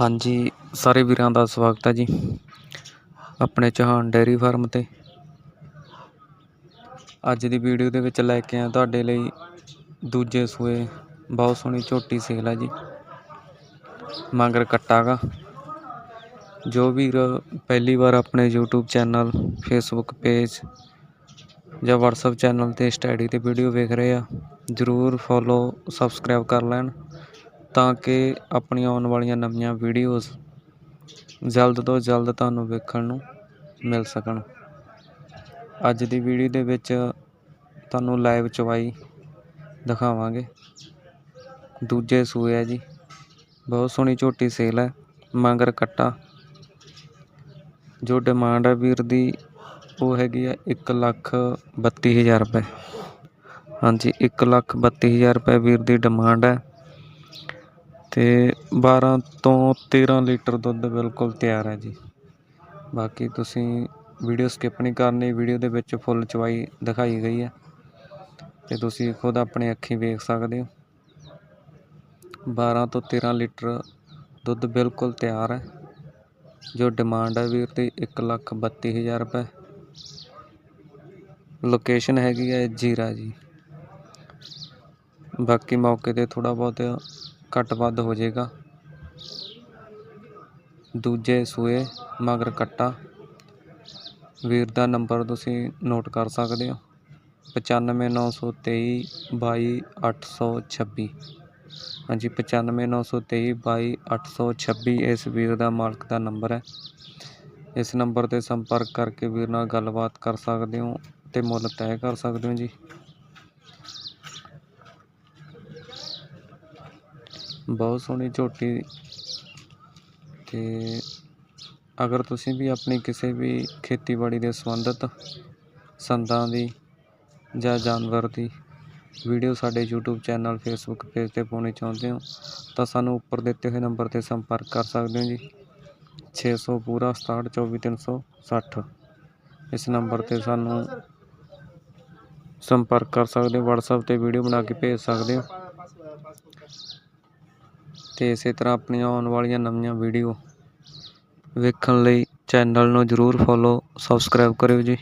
ਹਾਂਜੀ, ਸਾਰੇ ਵੀਰਾਂ ਦਾ ਸਵਾਗਤ ਹੈ ਜੀ। ਆਪਣੇ ਚੌਹਾਨ ਡੇਅਰੀ ਫਾਰਮ 'ਤੇ। ਅੱਜ ਦੀ ਵੀਡੀਓ ਦੇ ਵਿੱਚ ਲੈ ਕੇ ਆਇਆ ਤੁਹਾਡੇ ਲਈ ਦੂਜੇ ਸੂਏ ਬਹੁਤ ਸੋਹਣੀ ਝੋਟੀ ਸੇਲ ਹੈ ਜੀ। ਮਗਰ ਕੱਟਾ ਗਾ। ਜੋ ਵੀਰ ਪਹਿਲੀ ਵਾਰ ਆਪਣੇ YouTube ਚੈਨਲ, Facebook ਪੇਜ ਜਾਂ WhatsApp ਚੈਨਲ ਤੇ ਸਟੱਡੀ ਤੇ ਵੀਡੀਓ ਵੇਖ ਰਹੇ ਆ, ਜਰੂਰ ਫੋਲੋ ਸਬਸਕ੍ਰਾਈਬ ਕਰ ਲੈਣ। ਤਾਂ ਕਿ ਆਪਣੀਆਂ ਆਉਣ ਵਾਲੀਆਂ ਨਵੀਆਂ ਵੀਡੀਓਜ਼ ਜਲਦ ਤੋਂ ਜਲਦ ਤੁਹਾਨੂੰ ਵੇਖਣ ਨੂੰ ਮਿਲ ਸਕਣ। ਅੱਜ ਦੀ ਵੀਡੀਓ ਦੇ ਵਿੱਚ ਤੁਹਾਨੂੰ ਲਾਈਵ ਚਵਾਈ ਦਿਖਾਵਾਂਗੇ। ਦੂਜੇ ਸੂਏ ਹੈ ਜੀ। ਬਹੁਤ ਸੋਹਣੀ ਝੋਟੀ ਸੇਲ ਹੈ, ਮੰਗਰ ਕੱਟਾ। ਜੋ ਡਿਮਾਂਡ ਹੈ ਵੀਰ ਦੀ, ਉਹ ਹੈਗੀ ਆ ਇੱਕ ਲੱਖ ਬੱਤੀ ਹਜ਼ਾਰ ਰੁਪਏ। ਹਾਂਜੀ, ਇੱਕ ਲੱਖ ਬੱਤੀ ਹਜ਼ਾਰ ਰੁਪਏ ਵੀਰ ਦੀ ਡਿਮਾਂਡ ਹੈ। ਅਤੇ ਬਾਰ੍ਹਾਂ ਤੋਂ 13 ਲੀਟਰ ਦੁੱਧ ਬਿਲਕੁਲ ਤਿਆਰ ਹੈ ਜੀ। ਬਾਕੀ ਤੁਸੀਂ ਵੀਡੀਓ ਸਕਿੱਪ ਨਹੀਂ ਕਰਨੀ ਵੀਡੀਓ ਦੇ ਵਿੱਚ ਫੁੱਲ ਚਵਾਈ ਦਿਖਾਈ ਗਈ ਹੈ। ਅਤੇ ਤੁਸੀਂ ਖੁਦ ਆਪਣੇ ਅੱਖੀਂ ਵੇਖ ਸਕਦੇ ਹੋ। 12 ਤੋਂ 13 ਲੀਟਰ ਦੁੱਧ ਬਿਲਕੁਲ ਤਿਆਰ ਹੈ। ਜੋ ਡਿਮਾਂਡ ਹੈ ਵੀਰ ਦੀ ਇੱਕ ਲੱਖ ਬੱਤੀ ਹਜ਼ਾਰ ਰੁਪਏ। ਲੋਕੇਸ਼ਨ ਹੈਗੀ ਹੈ ਜੀਰਾ ਜੀ। ਬਾਕੀ ਮੌਕੇ ਤੇ ਥੋੜਾ ਬਹੁਤ ਘੱਟ ਵੱਧ ਹੋ ਜਾਏਗਾ। ਦੂਜੇ ਸੂਏ, ਮਗਰ ਕੱਟਾ। ਵੀਰ ਦਾ ਨੰਬਰ ਤੁਸੀਂ ਨੋਟ ਕਰ ਸਕਦੇ ਹੋ। 95923 22826 ਹਾਂਜੀ 95923 22826 ਇਸ ਵੀਰ ਦਾ ਮਾਲਕ ਦਾ ਨੰਬਰ ਹੈ। ਇਸ ਨੰਬਰ ਤੇ ਸੰਪਰਕ ਕਰਕੇ ਵੀਰ ਨਾਲ ਗੱਲਬਾਤ ਕਰ ਸਕਦੇ ਹੋ ਤੇ ਮੁੱਲ ਤੈਅ ਕਰ ਸਕਦੇ ਹੋ ਜੀ। ਬਹੁਤ ਸੋਹਣੀ ਝੋਟੀ ਅਤੇ ਅਗਰ ਤੁਸੀਂ ਵੀ ਆਪਣੀ ਕਿਸੇ ਵੀ ਖੇਤੀਬਾੜੀ ਦੇ ਸੰਬੰਧਿਤ ਸੰਦਾਂ ਦੀ ਜਾਂ ਜਾਨਵਰ ਦੀ ਵੀਡੀਓ ਸਾਡੇ YouTube ਚੈਨਲ, Facebook ਪੇਜ ਤੇ ਪਾਉਣੀ ਚਾਹੁੰਦੇ ਹੋ, ਤਾਂ ਸਾਨੂੰ ਉੱਪਰ ਦਿੱਤੇ ਹੋਏ ਨੰਬਰ ਤੇ ਸੰਪਰਕ ਕਰ ਸਕਦੇ ਹੋ ਜੀ। 600 ਪੂਰਾ 6724360 ਇਸ ਨੰਬਰ ਤੇ ਸਾਨੂੰ ਸੰਪਰਕ ਕਰ ਸਕਦੇ ਹੋ, WhatsApp ਤੇ ਵੀਡੀਓ ਬਣਾ ਕੇ ਭੇਜ ਸਕਦੇ ਹੋ। ਅਤੇ ਇਸੇ ਤਰ੍ਹਾਂ ਆਪਣੀਆਂ ਆਉਣ ਵਾਲੀਆਂ ਨਵੀਆਂ ਵੀਡੀਓ ਵੇਖਣ ਲਈ ਚੈਨਲ ਨੂੰ ਜਰੂਰ ਫੋਲੋ ਸਬਸਕ੍ਰਾਈਬ ਕਰਿਓ ਜੀ।